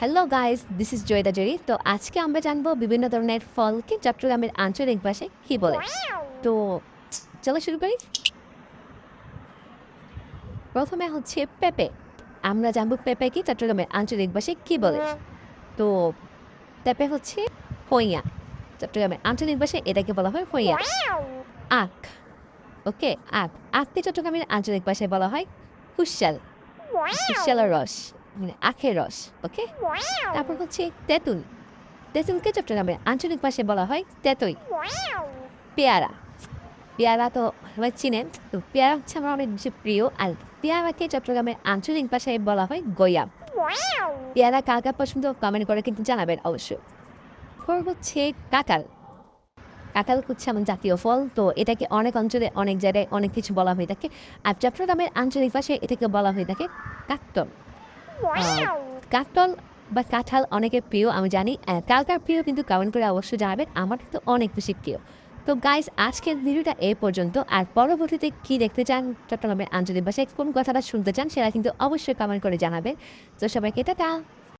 Hello guys this is Joyda Jerry তো আজকে আমরা জানব বিভিন্ন ধরনের ফলকে চট্টগ্রামের আঞ্চলিক ভাষায় কি বলে। তো চলো শুরু করি। প্রথমে হচ্ছে পেঁপে। আমরা জানব পেঁপে কি চট্টগ্রামের আঞ্চলিক ভাষায় কি বলে। তো পেঁপে হচ্ছে হইয়া। চট্টগ্রামের আঞ্চলিক ভাষায় এটাকে বলা হয় হইয়া। আখ। ওকে, আখ। আখকে চট্টগ্রামের আঞ্চলিক ভাষায় বলা হয় হুসাল হুসালের রস। মানে আখের রস, ওকে? তারপর হচ্ছে তেঁতুল। তেঁতুলকে চট্টগ্রামের আঞ্চলিক ভাষায় বলা হয় তেতই। পেয়ারা। পেয়ারা তো সবাই চিনেন তো পেয়ারা হচ্ছে আমার অনেক বেশি প্রিয়, আর পেয়ারাকে চট্টগ্রামের আঞ্চলিক ভাষায় বলা হয় গয়াম পেয়ারা কার পছন্দ কমেন্ট করে কিন্তু জানাবেন অবশ্যই। তারপর হচ্ছে কাঁকাল কাঁকাল হচ্ছে আমার জাতীয় ফল, তো এটাকে অনেক অঞ্চলে, অনেক জায়গায় অনেক কিছু বলা হয়ে থাকে। আর চট্টগ্রামের আঞ্চলিক ভাষায় এটাকে বলা হয়ে থাকে কাকটল কাকটল বা কাঁঠাল অনেকের প্রিয় আমি জানি। আহ, কার কার প্রিয় কিন্তু কমেন্ট করে অবশ্যই জানাবেন। আমার কিন্তু অনেক বেশি প্রিয়। তো গাইজ আজকের ভিডিওটা এ পর্যন্ত। আর পরবর্তীতে কি দেখতে চান চট্টগ্রামের আঞ্চলিক ভাষায় কোন কথাটা শুনতে চান সেটা কিন্তু অবশ্যই কমেন্ট করে জানাবেন। তো সবাইকে টাটা!